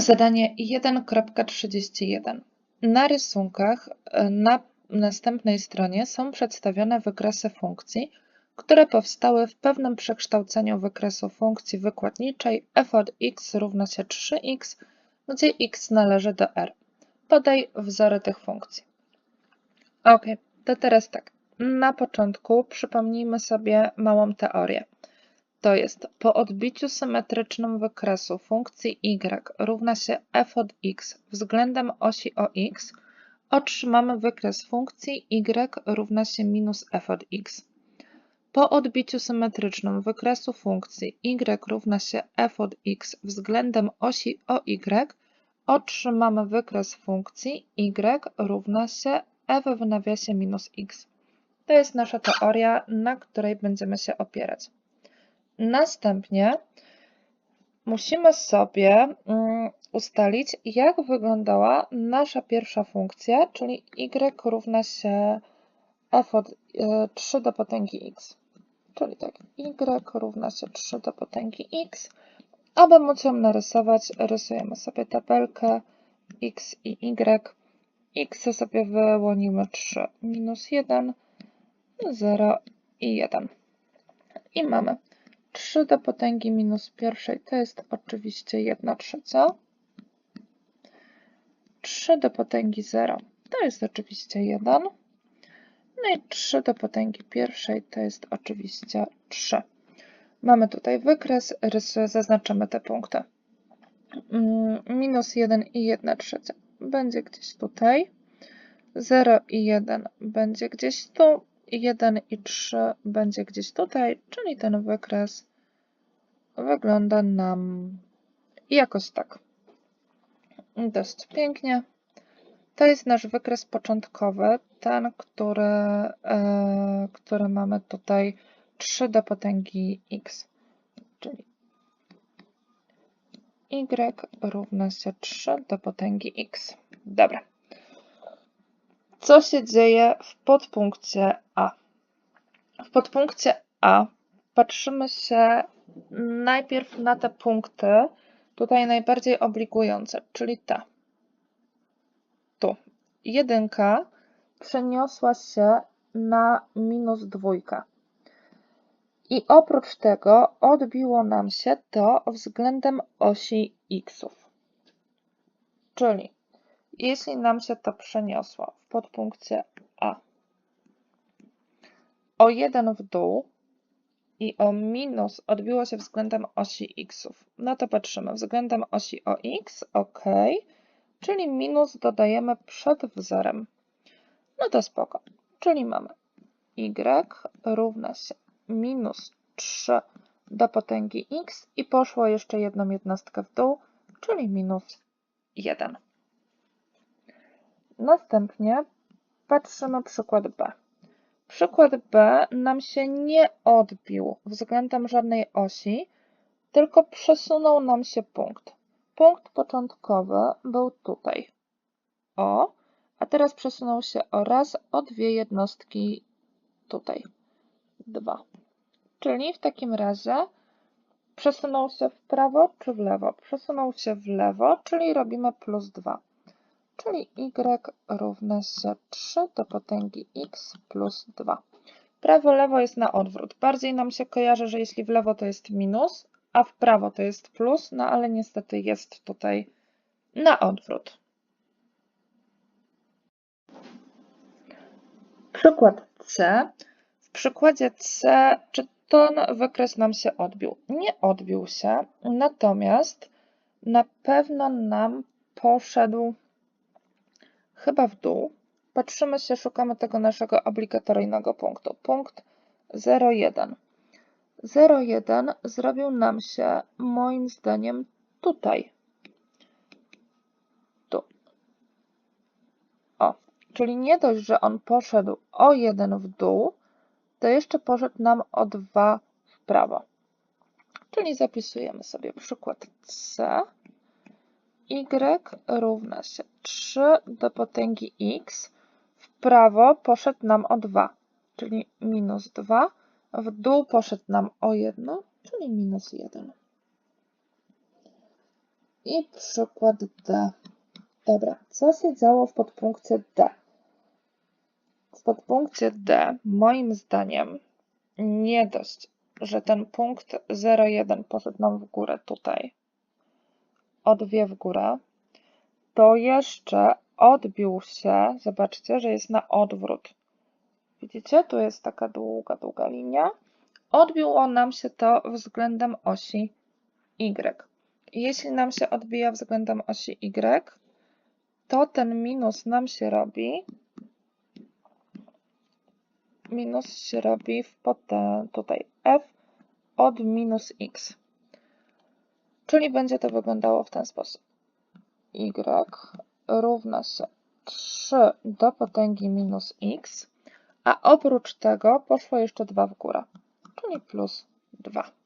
Zadanie 1.31. Na rysunkach e, na następnej stronie są przedstawione wykresy funkcji, które powstały w pewnym przekształceniu wykresu funkcji wykładniczej f od x równa się 3x, gdzie x należy do r. Podaj wzory tych funkcji. Ok, to teraz tak. Na początku przypomnijmy sobie małą teorię. To jest po odbiciu symetrycznym wykresu funkcji y równa się f od x względem osi o x otrzymamy wykres funkcji y równa się minus f od x. Po odbiciu symetrycznym wykresu funkcji y równa się f od x względem osi o y otrzymamy wykres funkcji y równa się f w nawiasie minus x. To jest nasza teoria, na której będziemy się opierać. Następnie musimy sobie mm, ustalić, jak wyglądała nasza pierwsza funkcja, czyli y równa się f od 3 e, do potęgi x. Czyli tak, y równa się 3 do potęgi x. Aby móc ją narysować, rysujemy sobie tabelkę x i y. x sobie wyłonimy 3 minus 1, 0 i 1. I mamy 3 do potęgi minus pierwszej to jest oczywiście 1 trzecia. 3 do potęgi 0 to jest oczywiście 1. No i 3 do potęgi pierwszej to jest oczywiście 3. Mamy tutaj wykres, rysuję, zaznaczamy te punkty. Mm, minus 1 i 1 trzecia będzie gdzieś tutaj. 0 i 1 będzie gdzieś tu. 1 i 3 będzie gdzieś tutaj, czyli ten wykres wygląda nam jakoś tak. Dość pięknie. To jest nasz wykres początkowy, ten, który, e, który mamy tutaj 3 do potęgi x, czyli y równa się 3 do potęgi x. Dobra. Co się dzieje w podpunkcie A? W podpunkcie A patrzymy się najpierw na te punkty, tutaj najbardziej obligujące, czyli te. Tu. Jedynka przeniosła się na minus dwójkę. I oprócz tego odbiło nam się to względem osi xów. Czyli jeśli nam się to przeniosło w podpunkcie A o 1 w dół i o minus odbiło się względem osi xów, no to patrzymy względem osi o x, ok, czyli minus dodajemy przed wzorem. No to spoko, czyli mamy y równa się minus 3 do potęgi x i poszło jeszcze jedną jednostkę w dół, czyli minus 1. Następnie patrzymy przykład B. Przykład B nam się nie odbił względem żadnej osi, tylko przesunął nam się punkt. Punkt początkowy był tutaj. O, a teraz przesunął się o raz o dwie jednostki tutaj. Dwa. Czyli w takim razie przesunął się w prawo czy w lewo? Przesunął się w lewo, czyli robimy plus 2 czyli y równa się 3 do potęgi x plus 2. Prawo-lewo jest na odwrót. Bardziej nam się kojarzy, że jeśli w lewo to jest minus, a w prawo to jest plus, no ale niestety jest tutaj na odwrót. Przykład C. W przykładzie C, czy ten wykres nam się odbił? Nie odbił się, natomiast na pewno nam poszedł chyba w dół. Patrzymy się, szukamy tego naszego obligatoryjnego punktu. Punkt 0,1. 0,1 zrobił nam się moim zdaniem tutaj. Tu. O, czyli nie dość, że on poszedł o 1 w dół, to jeszcze poszedł nam o 2 w prawo. Czyli zapisujemy sobie przykład C y równa się 3 do potęgi x. W prawo poszedł nam o 2, czyli minus 2. W dół poszedł nam o 1, czyli minus 1. I przykład D. Dobra, co się działo w podpunkcie D? W podpunkcie D, moim zdaniem, nie dość, że ten punkt 0,1 poszedł nam w górę tutaj, o dwie w górę, to jeszcze odbił się, zobaczcie, że jest na odwrót. Widzicie, tu jest taka długa, długa linia. Odbiło nam się to względem osi Y. Jeśli nam się odbija względem osi Y, to ten minus nam się robi. Minus się robi w potem, tutaj f od minus x. Czyli będzie to wyglądało w ten sposób. y równa się 3 do potęgi minus x, a oprócz tego poszło jeszcze 2 w górę, czyli plus 2.